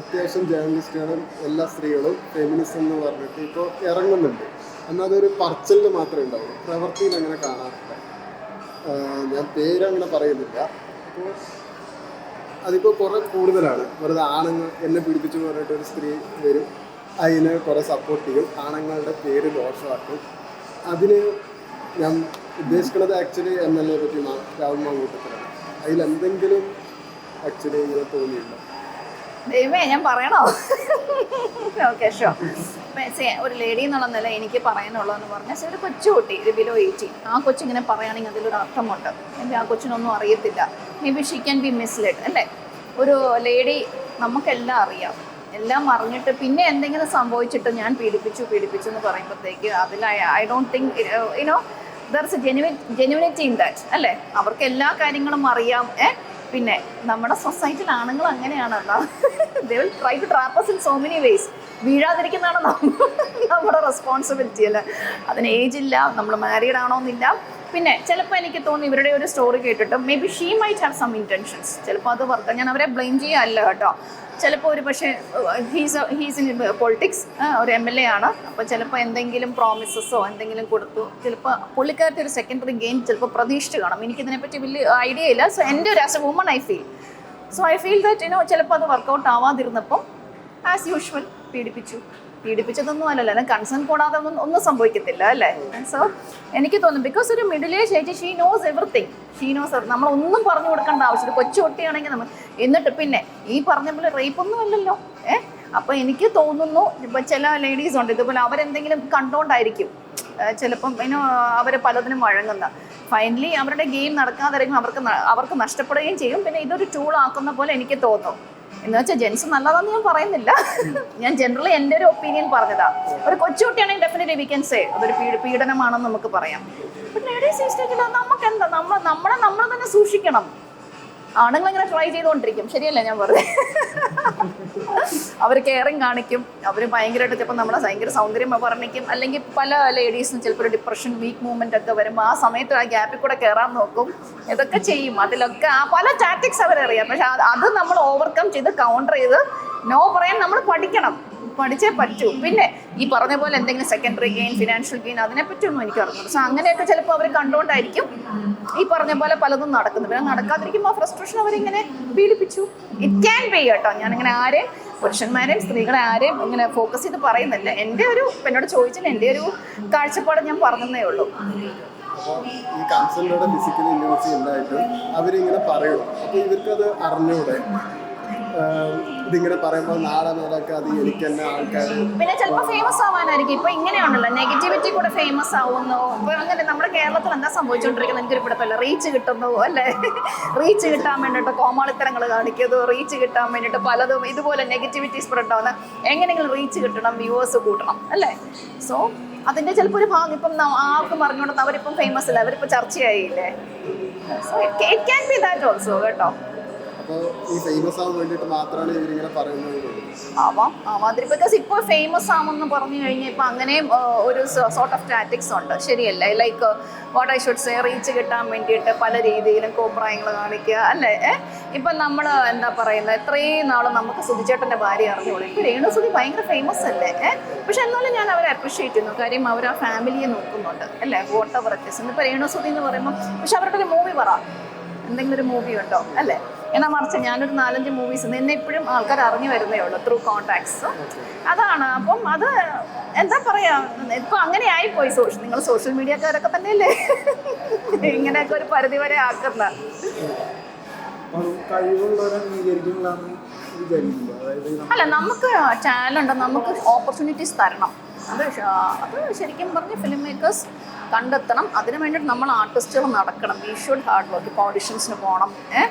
അത്യാവശ്യം ജേർണലിസ്റ്റുകളും എല്ലാ സ്ത്രീകളും ഫെമിനിസം എന്ന് പറഞ്ഞിട്ട് ഇപ്പോൾ ഇറങ്ങുന്നുണ്ട്. എന്നാൽ അതൊരു പറച്ചിലിൽ മാത്രമേ ഉണ്ടാവുള്ളൂ. പ്രവൃത്തിയിൽ അങ്ങനെ കാണാറില്ല. ഞാൻ പേരങ്ങനെ പറയുന്നില്ല. അപ്പോൾ അതിപ്പോൾ കുറേ കൂടുതലാണ്. വെറുതെ ആണുങ്ങൾ എന്നെ പിടിപ്പിച്ചു പറഞ്ഞിട്ട് ഒരു സ്ത്രീ വരും. അതിന് കുറേ സപ്പോർട്ട് ചെയ്യും. ആണുങ്ങളുടെ പേര് ദോഷമാക്കും. അതിന് ഞാൻ ഉദ്ദേശിക്കുന്നത് ആക്ച്വലി എം എൽ എ പറ്റി രാഹുൽ മാങ്കൂട്ടത്തിലാണ്. അതിലെന്തെങ്കിലും ആക്ച്വലി ഇങ്ങനെ തോന്നിയില്ല ദൈവമേ ഞാൻ പറയണോ? ഓക്കെ ഷോ ഒരു ലേഡി എന്നുള്ള നില എനിക്ക് പറയാനുള്ളതെന്ന് പറഞ്ഞാൽ ഒരു കൊച്ചുകുട്ടി ഒരു ബിലോ എയ്റ്റീൻ ആ കൊച്ചിങ്ങനെ പറയുകയാണെങ്കിൽ അതിലൊരു അർത്ഥമുണ്ട്. എന്റെ ആ കൊച്ചിനൊന്നും അറിയത്തില്ല. May be she can be misled അല്ലേ? ഒരു ലേഡി നമുക്കെല്ലാം അറിയാം. എല്ലാം അറിഞ്ഞിട്ട് പിന്നെ എന്തെങ്കിലും സംഭവിച്ചിട്ട് ഞാൻ പീഡിപ്പിച്ചു പീഡിപ്പിച്ചു എന്ന് പറയുമ്പോഴത്തേക്ക് അതിൽ I don't think you know there is genuine genuinity in that അല്ലേ? അവർക്ക് എല്ലാ കാര്യങ്ങളും അറിയാം ഏ? പിന്നെ നമ്മുടെ സൊസൈറ്റിയിൽ ആണുങ്ങൾ അങ്ങനെയാണല്ലോ they will try to trap us in so many ways വീഴാതിരിക്കുന്നതാണ് നമ്മ- നമ്മുടെ റെസ്പോൺസിബിലിറ്റി അല്ലേ? അതിന് ഏജ് ഇല്ല നമ്മൾ മാരീഡ് ആണോന്നില്ല പിന്നെ ചിലപ്പോൾ എനിക്ക് തോന്നി ഇവരുടെ ഒരു സ്റ്റോറി കേട്ടിട്ട് may be she might have some intentions ചിലപ്പോൾ അത് വർക്ക് ഞാൻ അവരെ ബ്ലെയിം ചെയ്യല്ല കേട്ടോ. ചിലപ്പോൾ ഒരു പക്ഷേ ഹീസ് ഹീസ് ഇൻ പൊളിറ്റിക്സ് ഒരു എം എൽ എ ആണ്. അപ്പോൾ ചിലപ്പോൾ എന്തെങ്കിലും പ്രോമിസസോ എന്തെങ്കിലും കൊടുത്തു. ചിലപ്പോൾ പുള്ളിക്കാരത്തെ ഒരു സെക്കൻഡറി ഗെയിം ചിലപ്പോൾ പ്രതീക്ഷിച്ച് കാണും എനിക്കിതിനെപ്പറ്റി വലിയ ഐഡിയ ഇല്ല. സോ എന്റെ ഒരു as a woman I feel so I feel that you know ചിലപ്പോൾ അത് വർക്കൗട്ട് ആവാതിരുന്നപ്പം ആസ് യൂഷ്വൽ പീഡിപ്പിച്ചു. പീഡിപ്പിച്ചതൊന്നും അല്ലല്ലോ. അല്ലെങ്കിൽ കൺസേൺ കൂടാതെ ഒന്നും ഒന്നും സംഭവിക്കത്തില്ല അല്ലേ? സോ എനിക്ക് തോന്നുന്നു ബിക്കോസ് ഒരു middle age age she knows everything she knows നമ്മളൊന്നും പറഞ്ഞു കൊടുക്കേണ്ട ആവശ്യമില്ല. കൊച്ചു കുട്ടിയാണെങ്കിൽ നമ്മൾ എന്നിട്ട് പിന്നെ ഈ പറഞ്ഞ പോലെ റേപ്പ് ഒന്നും അല്ലല്ലോ. ഏഹ് അപ്പോൾ എനിക്ക് തോന്നുന്നു ഇപ്പം ചില ലേഡീസ് ഉണ്ട്. ഇതുപോലെ അവരെന്തെങ്കിലും കണ്ടോണ്ടായിരിക്കും. ചിലപ്പം ഇനോ അവരെ പലതിനും വഴങ്ങുന്ന. ഫൈനലി അവരുടെ ഗെയിം നടക്കാതിരിക്കും അവർക്ക് അവർക്ക് നഷ്ടപ്പെടുകയും ചെയ്യും. പിന്നെ ഇതൊരു ടൂൾ ആക്കുന്ന പോലെ എനിക്ക് തോന്നും. എന്ന് വെച്ചാൽ ജെൻസ് നല്ലതാന്ന് ഞാൻ പറയുന്നില്ല. ഞാൻ ജനറലി എന്റെ ഒരു ഒപ്പീനിയൻ പറഞ്ഞതാ. ഒരു കൊച്ചുകുട്ടിയാണെങ്കിൽ ഡെഫിനറ്റ്ലി വി ക്യാൻ സേ അതൊരു പീഡ പീഡനമാണെന്ന് നമുക്ക് പറയാം. ലേഡീസ് നമുക്ക് എന്താ നമ്മൾ നമ്മളെ നമ്മൾ തന്നെ സൂക്ഷിക്കണം. ആണുങ്ങൾ ഇങ്ങനെ ട്രൈ ചെയ്തുകൊണ്ടിരിക്കും. ശരിയല്ലേ ഞാൻ പറഞ്ഞു? അവർ കെയറിങ് കാണിക്കും. അവർ ഭയങ്കരമായിട്ട് ചിലപ്പോൾ നമ്മളെ ഭയങ്കര സൗന്ദര്യം വർണിക്കും. അല്ലെങ്കിൽ പല ലേഡീസിനും ചിലപ്പോൾ ഒരു ഡിപ്രഷൻ വീക്ക് മൂവ്മെന്റ് ഒക്കെ വരുമ്പോൾ ആ സമയത്ത് ആ ഗ്യാപ്പിൽ കൂടെ കയറാൻ നോക്കും. ഇതൊക്കെ ചെയ്യും. അതിലൊക്കെ ആ പല ടാറ്റിക്സ് അവരറിയാം. പക്ഷെ അത് നമ്മൾ ഓവർകം ചെയ്ത് കൗണ്ടർ ചെയ്ത് നോ പറയാൻ നമ്മൾ പഠിക്കണം. പഠിച്ചേ പറ്റൂ. പിന്നെ ഈ പറഞ്ഞ പോലെ എന്തെങ്കിലും സെക്കൻഡറി ഗെയിൻ ഫിനാൻഷ്യൽ ഗെയിൻ അതിനെ അതിനെപ്പറ്റിയൊന്നും എനിക്ക് അറിഞ്ഞു സോ അങ്ങനെയൊക്കെ ചിലപ്പോൾ അവർ കണ്ടുകൊണ്ടായിരിക്കും ഈ പറഞ്ഞ പോലെ പലതും നടക്കുന്നത്. പിന്നെ നടക്കാതിരിക്കുമ്പോൾ ഫ്രസ്ട്രേഷൻ അവരിങ്ങനെ പീഡിപ്പിച്ചു. ഇറ്റ് ക്യാൻ പേ കേട്ടോ. ഞാനിങ്ങനെ ആരെയും പുരുഷന്മാരെയും സ്ത്രീകളെ ആരെയും ഇങ്ങനെ ഫോക്കസ് ചെയ്ത് പറയുന്നില്ല. എന്റെ ഒരു എന്നോട് ചോദിച്ചാൽ എന്റെ ഒരു കാഴ്ചപ്പാട് ഞാൻ പറഞ്ഞതേ ഉള്ളൂ. ഈ ഫിസിക്കലി ഇൻഡിവിജ്വൽ ഉണ്ടായിട്ട് അവരിങ്ങനെ പറയും. അപ്പോൾ ഇവർക്കത് അറിഞ്ഞൂടെ? ഇതിങ്ങനെ പറയുമ്പോൾ നാളെ മുതലൊക്കെ അത് എനിക്ക് തന്നെ ആൾക്കാർ പിന്നെ ചിലപ്പോൾ ഫേമസ് ആവാനായിരിക്കും. ഇപ്പൊ ഇങ്ങനെയാണല്ലോ നെഗറ്റിവിറ്റി കൂടെ ഫേമസ് ആവുന്നു. ഇപ്പൊ അങ്ങനെ നമ്മുടെ കേരളത്തിൽ എന്താ സംഭവിച്ചുകൊണ്ടിരിക്കുന്നത് എനിക്കൊരു പിടുത്തല്ല റീച്ച് കിട്ടുന്നു അല്ലെ? റീച്ച് കിട്ടാൻ വേണ്ടിയിട്ട് കോമാളിത്തരങ്ങൾ കാണിക്കുന്നു. റീച്ച് കിട്ടാൻ വേണ്ടിട്ട് പലതും ഇതുപോലെ നെഗറ്റിവിറ്റി സ്പ്രെഡ് ആവുന്ന. എങ്ങനെയെങ്കിലും റീച്ച് കിട്ടണം വ്യൂവേഴ്സ് കൂട്ടണം അല്ലേ? സോ അതിന്റെ ചിലപ്പോൾ ഒരു ഭാഗം ഇപ്പം ആർക്കും അറിഞ്ഞുകൊണ്ട് അവരിപ്പം ഫേമസ് അല്ല? അവരിപ്പോൾ ചർച്ചയായില്ലേ? So it can be that also കേട്ടോ. ഈ ഫേമസ് ആവാൻ വേണ്ടിയിട്ട് മാത്രമാണ് ഇവരിങ്ങനെ പറയുന്നത് ആവാം ആവാതിരി ബിക്കോസ് ഇപ്പോൾ ഫേമസ് ആമെന്ന് പറഞ്ഞു കഴിഞ്ഞാൽ ഇപ്പം അങ്ങനെയും ഒരു സോർട്ട് ഓഫ് ടാറ്റിക്സ് ഉണ്ട്. ശരിയല്ലേ? Like what I should say reach കിട്ടാൻ വേണ്ടിയിട്ട് പല രീതിയിലും കോപ്രായങ്ങൾ കാണിക്കുക അല്ലേ? ഇപ്പൊ നമ്മൾ എന്താ പറയുന്നത്? ഇത്രയും നാൾ നമുക്ക് സുധിച്ചേട്ടന്റെ ഭാര്യ അറിഞ്ഞോളൂ ഇപ്പം രേണുസുതി ഭയങ്കര ഫേമസ് അല്ലേ? പക്ഷെ എന്നാലും ഞാൻ അവരെ അപ്രിഷ്യേറ്റ് ചെയ്യുന്നു. കാര്യം അവർ ആ ഫാമിലിയെ നോക്കുന്നുണ്ട് അല്ലേ? വോട്ട് അറ്റ്സ് ഇന്നിപ്പോൾ രേണുസുതി എന്ന് പറയുമ്പോൾ പക്ഷെ അവരുടെ ഒരു മൂവി പറ. എന്തെങ്കിലും ഒരു മൂവി ഉണ്ടോ? അല്ലേ? എന്നാൽ മറിച്ച് ഞാനൊരു നാലഞ്ച് മൂവീസ് എന്നെ ഇപ്പോഴും ആൾക്കാർ അറിഞ്ഞു വരുന്നേ ഉള്ളൂ ത്രൂ കോൺടാക്ട്സ് അതാണ്. അപ്പം അത് എന്താ പറയാ ഇപ്പൊ അങ്ങനെ ആയി പോയി സോഷ്യൽ നിങ്ങൾ സോഷ്യൽ മീഡിയക്കാരൊക്കെ തന്നെയല്ലേ? ഇങ്ങനെയൊക്കെ ഒരു പരിധി വരെ ആക്കുന്ന. അല്ല നമുക്ക് ടാലന്റ് നമുക്ക് ഓപ്പർച്യൂണിറ്റീസ് തരണം. അത് അത് ശരിക്കും പറഞ്ഞ് ഫിലിം മേക്കേഴ്സ് കണ്ടെത്തണം. അതിന് വേണ്ടിയിട്ട് നമ്മൾ ആർട്ടിസ്റ്റുകൾ നടക്കണം. വി ഷുഡ് ഹാർഡ് വർക്ക് ഓഡിഷൻസിന് പോകണം ഏഹ്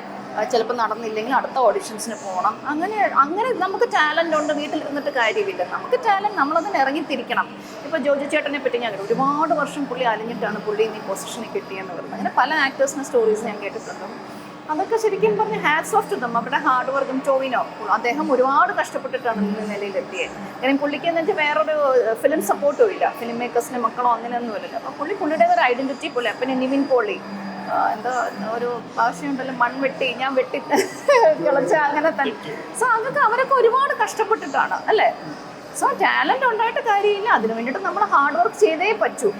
ചിലപ്പോൾ നടന്നില്ലെങ്കിൽ അടുത്ത ഓഡിഷൻസിന് പോകണം അങ്ങനെ അങ്ങനെ നമുക്ക് ടാലന്റ് ഉണ്ട് വീട്ടിലിരുന്നിട്ട് കാര്യമില്ല. നമുക്ക് ടാലന്റ് നമ്മളതിന് ഇറങ്ങിത്തിരിക്കണം. ഇപ്പോൾ ജോജി ചേട്ടനെ പറ്റി ഞാൻ. ഒരുപാട് വർഷം പുള്ളി അലിഞ്ഞിട്ടാണ് പുള്ളി ഈ പൊസിഷനിൽ കിട്ടിയെന്ന് പറയുന്നത് അങ്ങനെ പല ആക്ടേഴ്സിന്റെ സ്റ്റോറീസ് ഞാൻ കേട്ടിട്ടുണ്ട്. അതൊക്കെ ശരിക്കും പറഞ്ഞ ഹാറ്റ്സ് ഓഫ് ടു ദം അവരുടെ ഹാർഡ് വർക്കും ടോവിനോ അദ്ദേഹം ഒരുപാട് കഷ്ടപ്പെട്ടിട്ടാണ് ഇന്ന് നിലയിലെത്തിയത് കാരണം പുള്ളിക്ക് എന്ന് വെച്ചാൽ വേറൊരു ഫിലിം സപ്പോർട്ടും ഇല്ല. ഫിലിം മേക്കേഴ്സിന്റെ മക്കളോ അങ്ങനെയൊന്നും ഇല്ല അപ്പോൾ പുള്ളി പുള്ളിയുടെ ഒരു ഐഡന്റിറ്റി പുള്ളി അപ്പം നിവിൻ പോളി എന്തോ ഒരു ഭാഷയുണ്ടല്ലോ മൺവെട്ടി ഞാൻ വെട്ടി കിളച്ച അങ്ങനെ തന്നെ. സോ അതൊക്കെ അവരൊക്കെ ഒരുപാട് കഷ്ടപ്പെട്ടിട്ടാണ് അല്ലേ? സോ ടാലന്റ് ഉണ്ടായിട്ട് കാര്യമില്ല. അതിനു വേണ്ടിയിട്ട് നമ്മൾ ഹാർഡ് വർക്ക് ചെയ്തേ പറ്റൂ.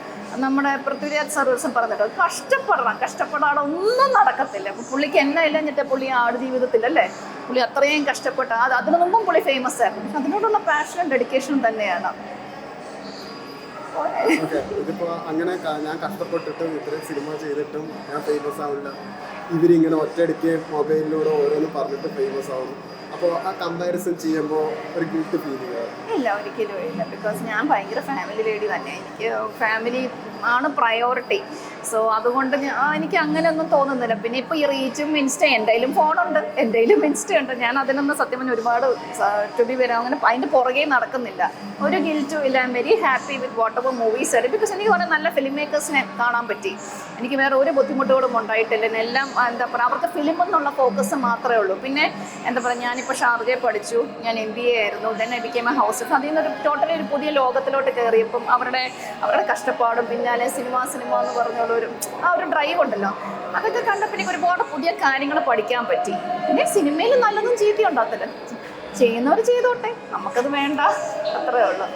നമ്മുടെ പൃഥ്വിരാജ് സർവീസ് പറഞ്ഞിട്ട് കഷ്ടപ്പെടണം കഷ്ടപ്പെടാതെ ഒന്നും നടക്കത്തില്ല. പുള്ളിക്ക് എന്നെ എന്നിട്ട് പുള്ളി ആട് ജീവിതത്തിൽ അല്ലേ? പുള്ളി അത്രയും കഷ്ടപ്പെട്ട അത് അതിനു മുമ്പും പുള്ളി ഫേമസ് ആയിരുന്നു. അതിനോടുള്ള പാഷനും ഡെഡിക്കേഷനും തന്നെയാണ്. ഇതിപ്പോ അങ്ങനെ ഞാൻ കഷ്ടപ്പെട്ടിട്ടും ഇത്രയും സിനിമ ചെയ്തിട്ടും ഞാൻ ഫേമസ് ആവില്ല. ഇവരിങ്ങനെ ഒറ്റയടിക്ക് മൊബൈലിലൂടെ ഓരോന്ന് പറഞ്ഞിട്ട് ഫേമസ് ആവും. അപ്പോൾ ആ കമ്പാരിസൺ ചെയ്യുമ്പോൾ ഒരു ഗിൽട്ട് ഫീൽ ചെയ്യുക ഇല്ല ഒരിക്കലും ഇല്ല. ബിക്കോസ് ഞാൻ ഭയങ്കര ഫാമിലി ലേഡി തന്നെ. എനിക്ക് ഫാമിലി ആണ് പ്രയോറിറ്റി സോ അതുകൊണ്ട് എനിക്ക് അങ്ങനെയൊന്നും തോന്നുന്നില്ല. പിന്നെ ഇപ്പോൾ ഈ റീച്ചും ഇൻസ്റ്റ എന്റെയിലും ഫോണുണ്ട്. എന്റെയിലും ഇൻസ്റ്റ ഉണ്ട്. ഞാൻ അതിനൊന്നും സത്യം പറഞ്ഞാൽ ഒരുപാട് ടു വരാം അങ്ങനെ അതിന്റെ പുറകെ നടക്കുന്നില്ല. ഒരു ഗിൽറ്റും ഇല്ല. I'm very happy with whatever movies ആയിട്ട് ബിക്കോസ് എനിക്ക് കുറേ നല്ല ഫിലിം മേക്കേഴ്സിനെ കാണാൻ പറ്റി. എനിക്ക് വേറെ ഒരു ബുദ്ധിമുട്ടുകളും ഉണ്ടായിട്ടില്ല. എല്ലാം എന്താ പറയുക അവർക്ക് ഫിലിം എന്നുള്ള ഫോക്കസ് മാത്രമേ ഉള്ളൂ. പിന്നെ എന്താ പറയുക ഞാനിപ്പോൾ ഷാർജയെ പഠിച്ചു. ഞാൻ എം ബി എ ആയിരുന്നു. Then I became a house അതിൽ നിന്നൊരു ടോട്ടലി ഒരു പുതിയ ലോകത്തിലോട്ട് കയറിയപ്പം അവരുടെ അവരുടെ കഷ്ടപ്പാടും പിന്നാലെ സിനിമ സിനിമ എന്ന് പറഞ്ഞുള്ള ഒരു ആ ഒരു ഡ്രൈവ് ഉണ്ടല്ലോ. അതൊക്കെ കണ്ടപ്പോൾ എനിക്ക് ഒരുപാട് പുതിയ കാര്യങ്ങൾ പഠിക്കാൻ പറ്റി. പിന്നെ സിനിമയിൽ നല്ലതും ചീത്തയും ഉണ്ടാകത്തില്ല ചെയ്യുന്നവർ ചെയ്തോട്ടെ. നമുക്കത് വേണ്ട. അത്രേ ഉള്ളൂ.